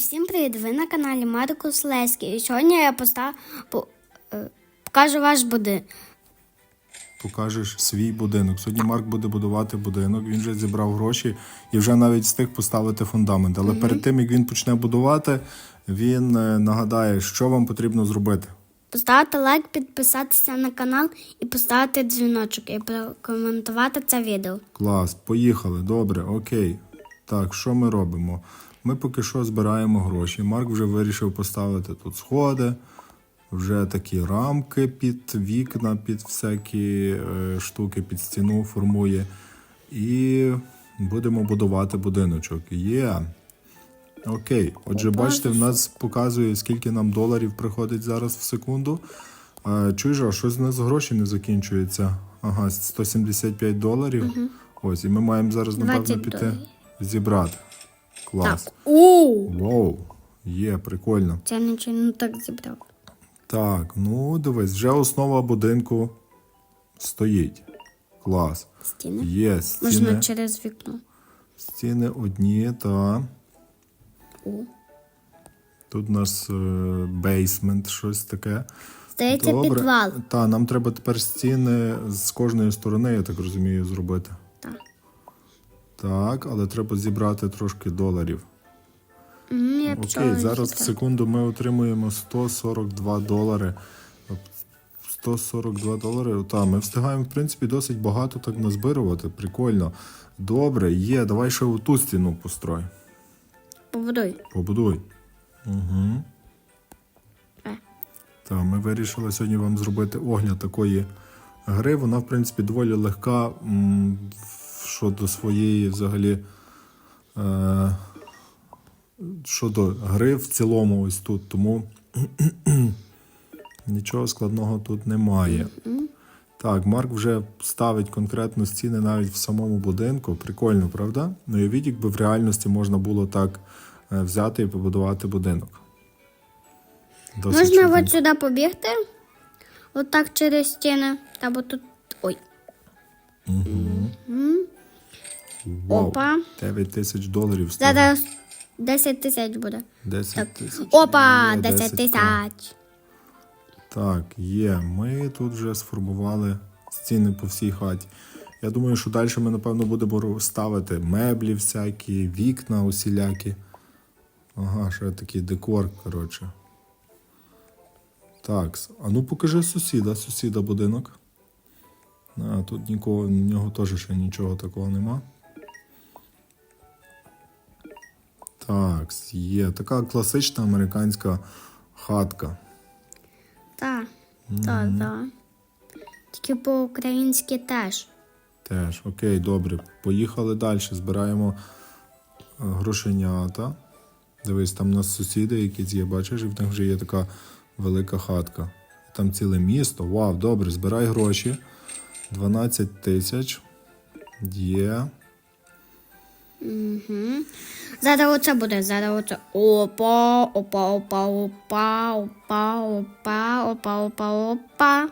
Всім привіт! Ви на каналі Маркус Леський. І сьогодні я постав... е, покажу ваш будинок. покажеш свій будинок. Сьогодні Марк буде будувати будинок. Він вже зібрав гроші і вже навіть встиг поставити фундамент. Але перед тим як він почне будувати, він е, нагадає, що вам потрібно зробити. Поставити лайк, підписатися на канал і поставити дзвіночок і прокоментувати це відео. Клас, поїхали. Добре, окей. Так, що ми робимо? Ми поки що збираємо гроші. Марк вже вирішив поставити тут сходи, вже такі рамки під вікна, під всякі е, штуки, під стіну формує. І будемо будувати будиночок. Є. Окей. Отже, бачите, в нас показує, скільки нам доларів приходить зараз в секунду. А, чуєш, а щось у нас гроші не закінчується. Ага, 175 доларів. Ось, і ми маємо зараз, напевно, піти зібрати. Клас. Так. У! Вау, є, прикольно. Це я нічого не так зібрав. Так, ну дивись, вже основа будинку стоїть. Клас. Стіни. Є стіни, Можна через вікно. стіни одні, та. У. Тут у нас е, бейсмент, щось таке. Здається, підвал. Та, нам треба тепер стіни з кожної сторони, я так розумію, зробити. Так. Так, але треба зібрати трошки доларів. Я Окей, зараз в секунду ми отримуємо 142 долари. 142 долари. Та, ми встигаємо, в принципі, досить багато так назбирувати. Прикольно. Добре, є. Давай ще ту стіну построй. Побудуй. Побудуй. Угу. Так, ми вирішили сьогодні вам зробити огляд такої гри. Вона, в принципі, доволі легка щодо своєї взагалі. Е, щодо гри в цілому, ось тут. Тому нічого складного тут немає. Так, Марк вже ставить конкретно стіни навіть в самому будинку. Прикольно, правда? Ну і відік би в реальності можна було так е, взяти і побудувати будинок. Досить Можна от сюди побігти. Отак через стіни. Та бо тут. Ой. Вау, Опа. 9 тисяч доларів. Зараз 10 тисяч буде. 10 тисяч. Опа, Є 10 тисяч. Так, є. Ми тут вже сформували стіни по всій хаті. Я думаю, що далі ми, напевно, будемо ставити меблі всякі, вікна усілякі. Ага, ще такий декор, коротше. Так, а ну покажи сусіда, сусіда будинок. А, тут нікого, в нього теж ще нічого такого нема. Так, є така класична американська хатка. Так, так, так. Тільки по-українськи теж. Теж, окей, добре. Поїхали далі. Збираємо е, грошенята. Дивись, там у нас сусіди якісь є, бачиш, і в них вже є така велика хатка. Там ціле місто. Вау, добре, збирай гроші. 12 тисяч. Є. Зараз оце буде, зараз оце. Опа, опа, опа, опа, опа, опа, опа, опа, опа.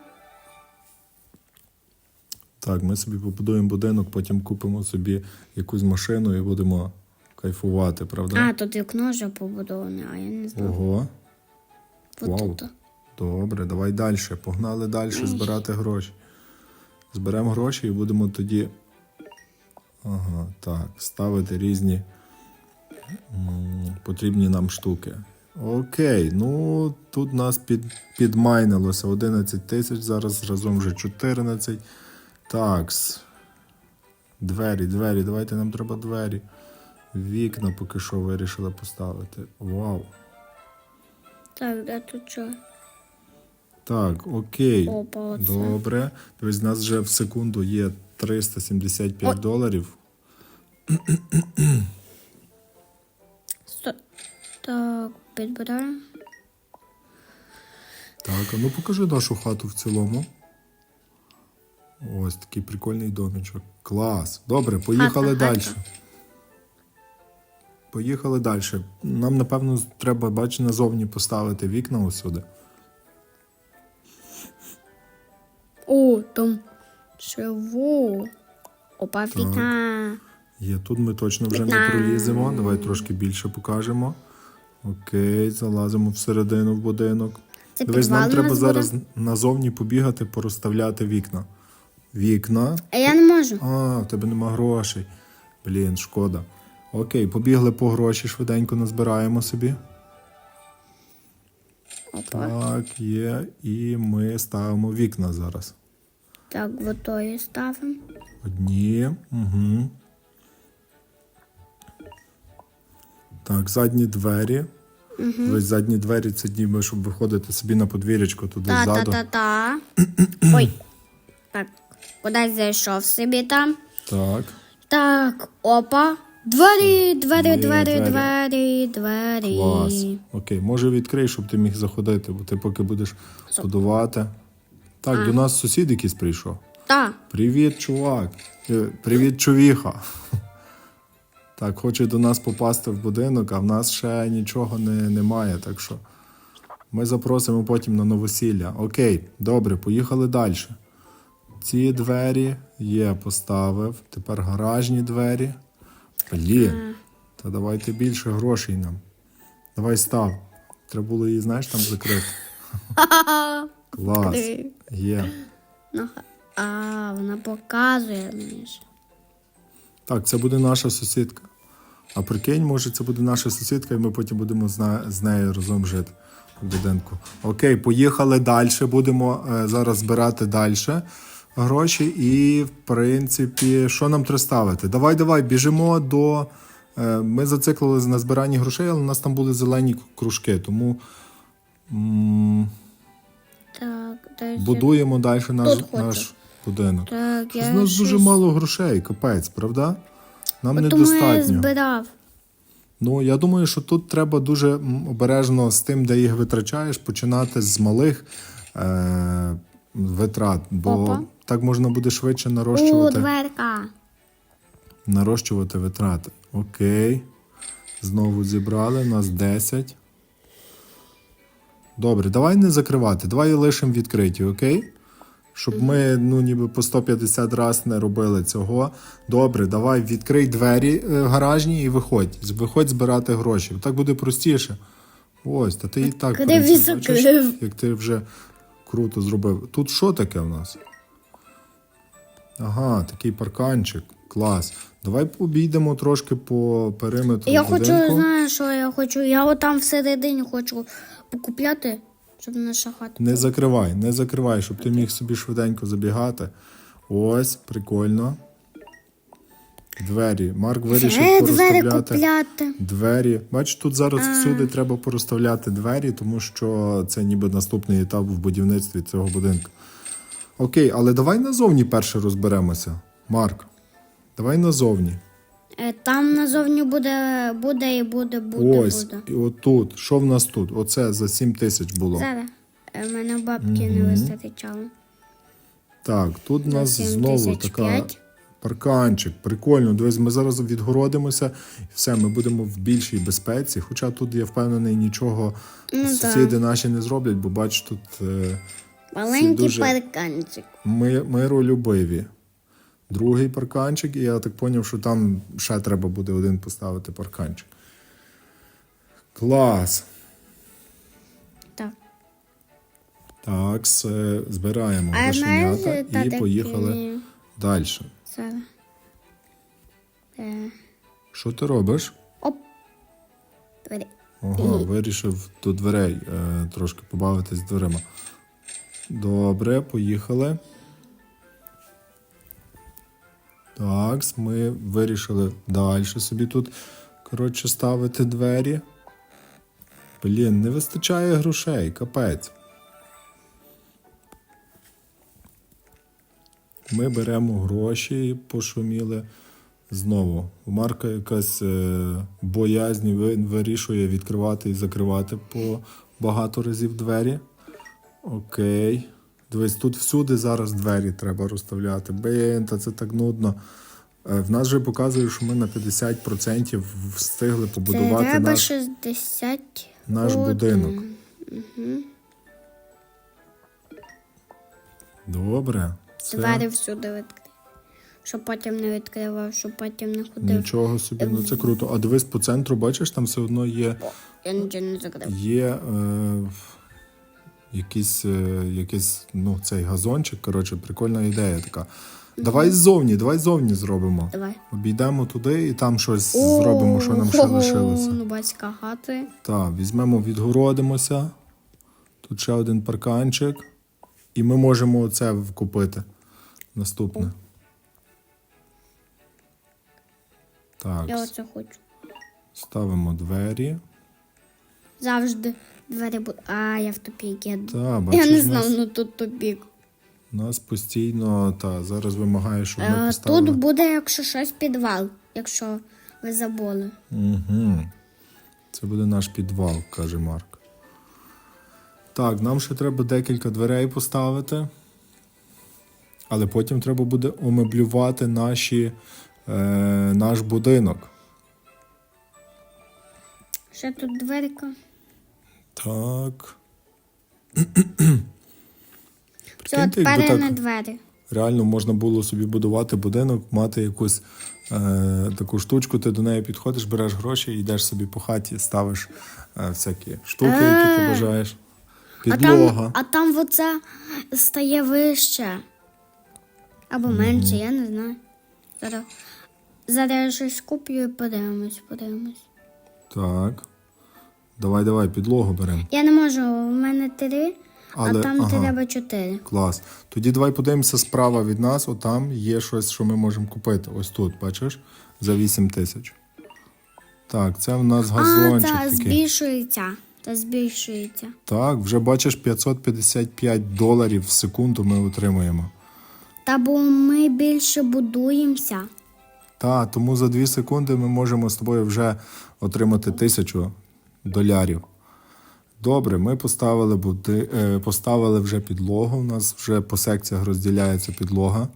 Так, ми собі побудуємо будинок, потім купимо собі якусь машину і будемо кайфувати, правда? А, тут вікно вже побудоване, а я не знаю. Ого. От Вау. тут. Добре, давай далі. Погнали далі збирати гроші. Зберемо гроші і будемо тоді. Ага, так, ставити різні м, потрібні нам штуки. Окей, ну тут нас під, підмайнилося 11 тисяч, зараз разом вже 14. Такс. Двері, двері, давайте нам треба двері. Вікна поки що вирішили поставити. Вау. Так, де тут що? Так, окей. Опа, оце. Добре. Тобто, в нас вже в секунду є 375 Ой. доларів. Сто... Так, підбираємо. Так, а ну покажи нашу хату в цілому. Ось такий прикольний домічок. Клас. Добре, поїхали Хатка, далі. хатка. Поїхали далі. Нам, напевно, треба, бач, назовні поставити вікна усюди. О, там чого? Опа, вікна. Є, тут ми точно вже не проліземо. Давай трошки більше покажемо. Окей, залазимо всередину в будинок. Це Дивись, нам треба нас зараз назовні побігати, порозставляти вікна. Вікна. А я не можу. А, в тебе нема грошей. Блін, шкода. Окей, побігли по гроші, швиденько назбираємо собі. Опа. Так, є. І ми ставимо вікна зараз. Так, готові ставимо. Одні. Угу. Так, задні двері. Ось задні двері це ніби, щоб виходити собі на подвір'ячко туди Та, ззаду. та, та. Ой. Так, кудись зайшов собі там. Так. Так, опа. Двері, двері, двері, двері. двері. Клас. Окей, може відкрий, щоб ти міг заходити, бо ти поки будеш будувати. Так, до нас сусід якийсь прийшов. Та. Привіт, чувак. Е, Привіт, чувіха. Так, хоче до нас попасти в будинок, а в нас ще нічого не, немає. Так що ми запросимо потім на новосілля. Окей, добре, поїхали далі. Ці двері є, поставив. Тепер гаражні двері. Блін. Та давайте більше грошей нам. Давай став. Треба було її, знаєш, там закрити. Клас. Є. Ну, а, вона показує мені. ж. Так, це буде наша сусідка. А прикинь, може, це буде наша сусідка, і ми потім будемо з, з нею разом жити в будинку. Окей, поїхали далі. Будемо е, зараз збирати далі гроші. І, в принципі, що нам треба ставити? Давай, давай, біжимо до. е, Ми зациклились на збиранні грошей, але у нас там були зелені кружки, тому м, Так, десь. будуємо далі наш, Тут наш будинок. Так, У я нас дуже мало грошей, капець, правда? Нам Тому я збирав. Ну, я думаю, що тут треба дуже обережно з тим, де їх витрачаєш, починати з малих е- витрат, бо Опа. Так можна буде швидше У, нарощувати, дверка. нарощувати витрати. Окей. Знову зібрали, нас 10. Добре, давай не закривати, давай лишимо відкриті, окей? Щоб ми ну, ніби по 150 разів не робили цього. Добре, давай відкрий двері е, гаражні і виходь. Виходь збирати гроші. Так буде простіше. Ось, та ти і так бачиш, як ти вже круто зробив. Тут що таке в нас? Ага, такий парканчик. Клас. Давай обійдемо трошки по периметру. Я хочу, будинку. знаєш, що я хочу? Я отам всередині хочу покупляти, щоб наша хата. Не закривай, не закривай, щоб ти міг собі швиденько забігати. Ось, прикольно. Двері. Марк вирішив Е, двері порозставляти купляти. двері. Бачиш, тут зараз всюди треба порозставляти двері, тому що це ніби наступний етап в будівництві цього будинку. Окей, але давай назовні перше розберемося. Марк, давай назовні. Е, Там назовні буде, буде і буде, буде, Ось, буде. і отут. Що в нас тут? Оце за 7 тисяч було. Зараз. Е, В мене бабки не вистачало. Так, тут у нас знову тисяч така п'ять. парканчик. Прикольно. Дивись, ми зараз відгородимося і все, ми будемо в більшій безпеці. Хоча тут я впевнений, нічого Ну, сусіди наші не зроблять, бо бач, тут е, Маленький дуже- парканчик. ми, миролюбиві. Другий парканчик, і я так зрозумів, що там ще треба буде один поставити парканчик. Клас. Так. Так, все, збираємо А грошенята і поїхали далі. Зараз. Е, Що ти робиш? Оп. Двері. Ага, вирішив до дверей е, трошки побавитись дверима. Добре, поїхали. Так, ми вирішили далі собі тут, коротше, ставити двері. Блін, не вистачає грошей, капець. Ми беремо гроші і пошуміли знову. Марка якась е, боязнь, вирішує відкривати і закривати по багато разів двері. Окей. Дивись, тут всюди зараз двері треба розставляти. Блін, та це так нудно. Е, В нас вже показує, що ми на 50% встигли побудувати треба наш, 60. наш будинок. Добре. Це... Двері всюди відкрити. щоб потім не відкривав, щоб потім не ходив. Нічого собі, ну це круто. А дивись по центру, бачиш, там все одно є, Я нічого не закрив. є е, якийсь, е, якийсь ну, цей газончик. Коротше, прикольна ідея така. Давай ззовні, давай ззовні зробимо. Давай. Обійдемо туди і там щось зробимо, що нам ще лишилося. Ну, батька хати. Так, візьмемо, відгородимося. Тут ще один парканчик. І ми можемо оце купити. Наступне. Так, Я оце хочу. ставимо двері. Завжди двері будуть. А, я в тупік. Я, Та, я бачиш, не нас, знав, ну тут тупік. нас постійно та, зараз вимагає, щоб ми Е, поставили. Тут буде, якщо щось, підвал, якщо ви забули. Угу. Це буде наш підвал, каже Марк. Так, нам ще треба декілька дверей поставити. Але потім треба буде омеблювати наші, е, наш будинок. Ще тут дверка. Так. Все, Прикиньте, тепер на двері. реально можна було собі будувати будинок, мати якусь е, таку штучку, ти до неї підходиш, береш гроші і йдеш собі по хаті, ставиш е, всякі штуки, які ти Е. бажаєш. А Підлога. там, а там оце стає вище. Або менше, я не знаю. Зараз, зараз я щось куплю і подивимось, подивимось. Так. Давай, давай, підлогу беремо. Я не можу, у мене три, Але- а там ага. треба чотири. Клас. Тоді давай подивимося справа від нас, отам є щось, що ми можемо купити. Ось тут, бачиш, за 8 тисяч. Так, це в нас А, газончик це такий. збільшується. Це збільшується. Так, вже бачиш 555 доларів в секунду ми отримуємо. Та бо ми більше будуємося. Та, тому за 2 секунди ми можемо з тобою вже отримати тисячу долярів. Добре, ми поставили, буди... е, поставили вже підлогу. У нас вже по секціях розділяється підлога.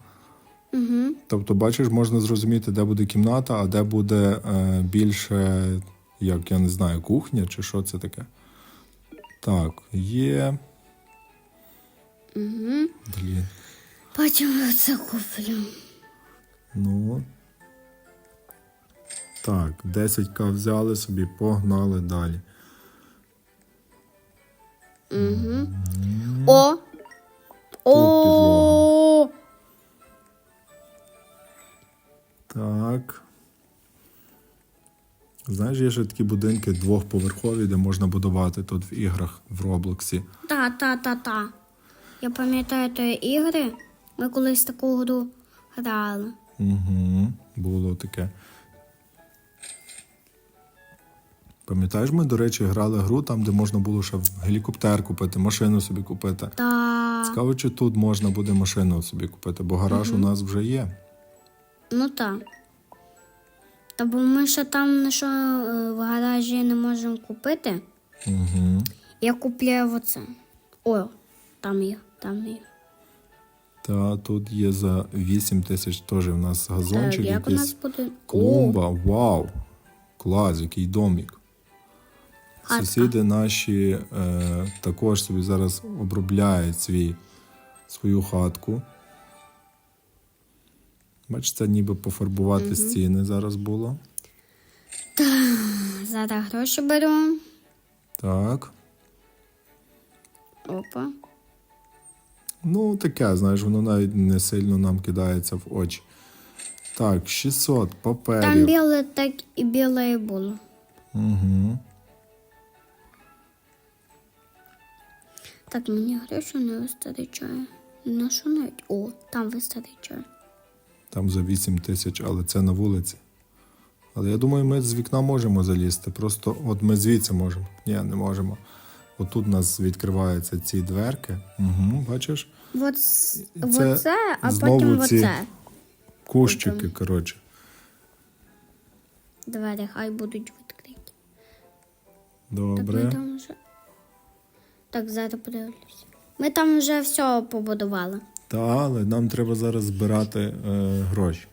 Угу. Тобто, бачиш, можна зрозуміти, де буде кімната, а де буде е, більше, як я не знаю, кухня чи що це таке. Так, є. Угу. Блін. Потім я це куплю. Ну. Так, 10к взяли собі, погнали далі. Угу. О! О! Так. Знаєш, є ще такі будинки двохповерхові, де можна будувати тут в іграх в Роблоксі. Та, та, та, та. Я пам'ятаю тої ігри. Ми колись таку гру грали. Угу, було таке. Пам'ятаєш, ми, до речі, грали гру там, де можна було ще гелікоптер купити, машину собі купити. Та. Цікаво, чи тут можна буде машину собі купити, бо гараж у нас вже є. Ну та. Та бо ми ще там що е, в гаражі не можемо купити. Угу. Я купляю оце. О, там є, там є. Та тут є за 8 тисяч теж у нас газончик, Е, як у нас буде. клумба. Вау! Клас, який домик. Хатка. Сусіди наші е, також собі зараз обробляють свій, свою хатку. Бачите, це ніби пофарбувати стіни зараз було. Зараз гроші беру. Так. Опа. Ну, таке, знаєш, воно навіть не сильно нам кидається в очі. Так, 600 Там біле так і біле і було. Угу. Так, мені грошей не вистачає. На що навіть? О, там вистачає. Там за 8 тисяч, але це на вулиці. Але я думаю, ми з вікна можемо залізти. Просто от ми звідси можемо. Ні, не можемо. Отут у нас відкриваються ці дверки. Угу, бачиш? Вот, Це оце, а знову потім ці- оце. Кущики, коротше. Двері хай будуть відкриті. Так, ми Добре. там вже. Так, зараз подивлюся. Ми там вже все побудували. Та, але нам треба зараз збирати е, гроші.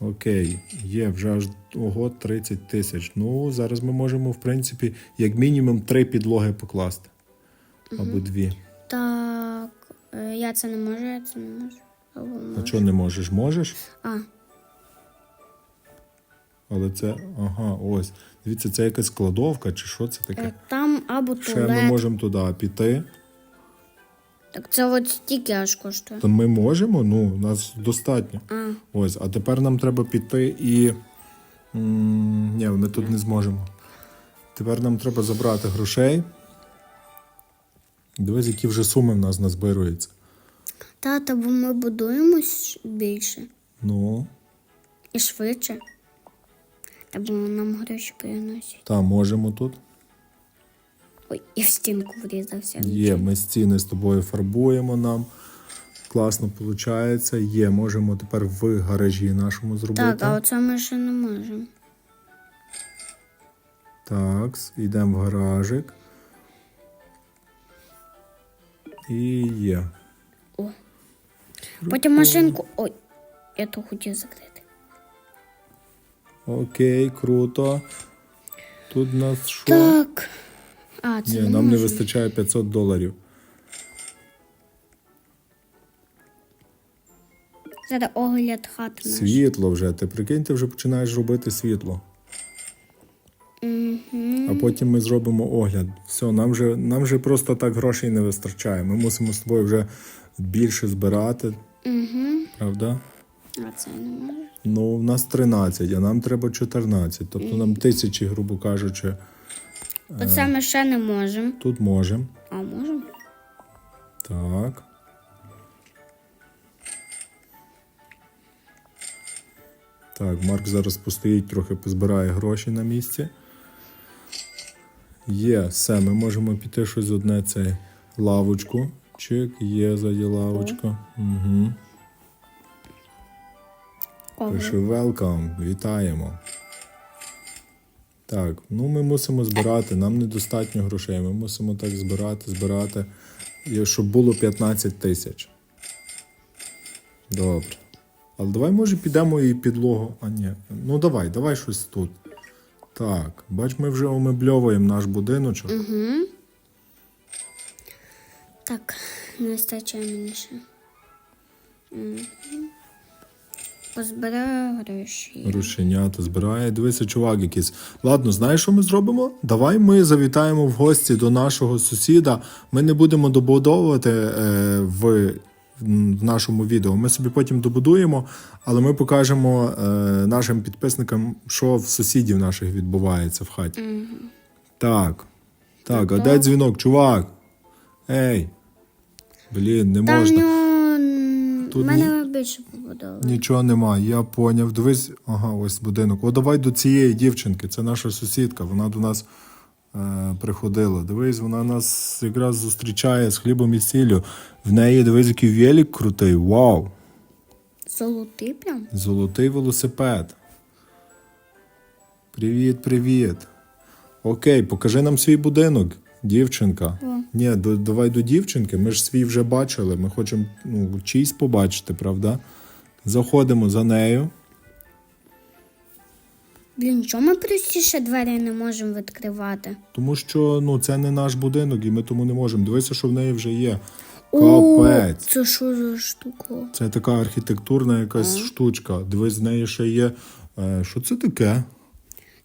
Окей, є вже аж ого 30 тисяч. Ну, зараз ми можемо, в принципі, як мінімум три підлоги покласти. Або дві. Так, е, я це не можу, я це не можу. Або А чого не можеш? Можеш? А, Але це. Ага, ось. Дивіться, це якась кладовка чи що це таке? е, там або Ще ми можемо туди піти. Так це от стільки аж коштує. То ми можемо, ну, нас достатньо. А, Ось, а тепер нам треба піти і. м, Ні, ми тут не зможемо. Тепер нам треба забрати грошей. Дивись, які вже суми в нас назбируються. тата, бо ми будуємось більше Ну, і швидше. Та нам гроші приносять. та можемо тут. Ой, і в стінку врізався. Є, ми стіни з тобою фарбуємо нам. Класно виходить. Є, можемо тепер в гаражі нашому зробити. Так, а оце ми ще не можемо. Так, йдемо в гаражик. І є. О. Потім машинку. Ой, я то хотів закрити. Окей, круто. Тут нас що? Так. А, це Ні, не нам не можна. вистачає 500 доларів. Зараз огляд хати наш. Світло вже. Ти прикинь, ти вже починаєш робити світло. Угу. А потім ми зробимо огляд. Все, нам вже, нам вже просто так грошей не вистачає. Ми мусимо з тобою вже більше збирати, Угу. правда? А це не можна. Ну, в нас 13, а нам треба 14. Тобто нам тисячі, грубо кажучи, Оце ми ще не можемо. тут можемо. А можемо? Так. Так, Марк зараз постоїть, трохи позбирає гроші на місці. Є, все, ми можемо піти щось одне цей лавочку. Чик, є ззаді лавочка. Угу. Пише Коврик. welcome, вітаємо. Так, ну ми мусимо збирати, нам недостатньо грошей. Ми мусимо так збирати, збирати, щоб було 15 тисяч. Добре. Але давай, може, підемо і підлогу. А ні. Ну давай, давай щось тут. Так, бач, ми вже омебльовуємо наш будиночок. Угу. Так, не вистачає мені ще. Угу. Позбираю гроші. Рушенята збирає. Дивися, чувак якийсь. Ладно, знаєш, що ми зробимо? Давай ми завітаємо в гості до нашого сусіда. Ми не будемо добудовувати е, в, в нашому відео. Ми собі потім добудуємо, але ми покажемо е, нашим підписникам, що в сусідів наших відбувається в хаті. Так. Так, а де дзвінок, чувак? Ей. Блін, не Там можна. м, Тут мене більше побудови. Нічого немає, я поняв. Дивись, ага, ось будинок. О, давай до цієї дівчинки. Це наша сусідка. Вона до нас е, приходила. Дивись, вона нас якраз зустрічає з хлібом і сіллю. В неї дивись, який велик крутий. Вау! Золотий прям? Золотий велосипед. Привіт, привіт. Окей, покажи нам свій будинок, дівчинка. О. Ні, до, давай до дівчинки. Ми ж свій вже бачили. Ми хочемо ну, чийсь побачити, правда? Заходимо за нею. Блін, чому ми простіше двері не можемо відкривати? Тому що ну, це не наш будинок, і ми тому не можемо. Дивися, що в неї вже є. О, Капець. це що за штука? Це така архітектурна якась штучка. Дивись, в неї ще є. Е, що це таке?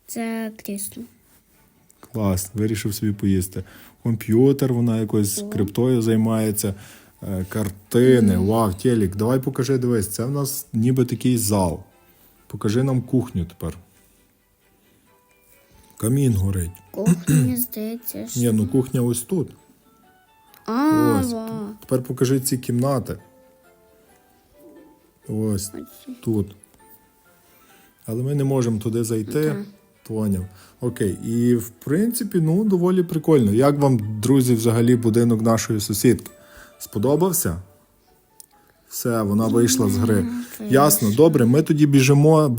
Це крісло. Клас, вирішив собі поїсти. Комп'ютер, вона якось криптою займається. Е, Картини, вау, телек. Давай покажи, дивись, це в нас ніби такий зал. Покажи нам кухню тепер. Камін горить. Кухня, здається. що- Ні, ну кухня ось тут. А, Ось. Тепер покажи ці кімнати. Ось тут. Але ми не можемо туди зайти. Поняв. Окей. І в принципі, ну, доволі прикольно. Як вам, друзі, взагалі будинок нашої сусідки? Сподобався? Все, вона вийшла з гри. Ясно, добре. Ми тоді біжимо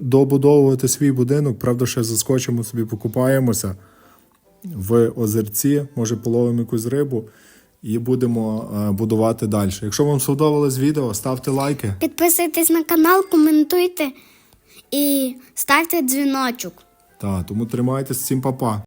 добудовувати свій будинок. Правда, ще заскочимо собі, покупаємося в озерці, може половимо якусь рибу і будемо е, будувати далі. Якщо вам сподобалось відео, ставте лайки. Підписуйтесь на канал, коментуйте і ставте дзвіночок. Та, тому тримайтесь всім па-па.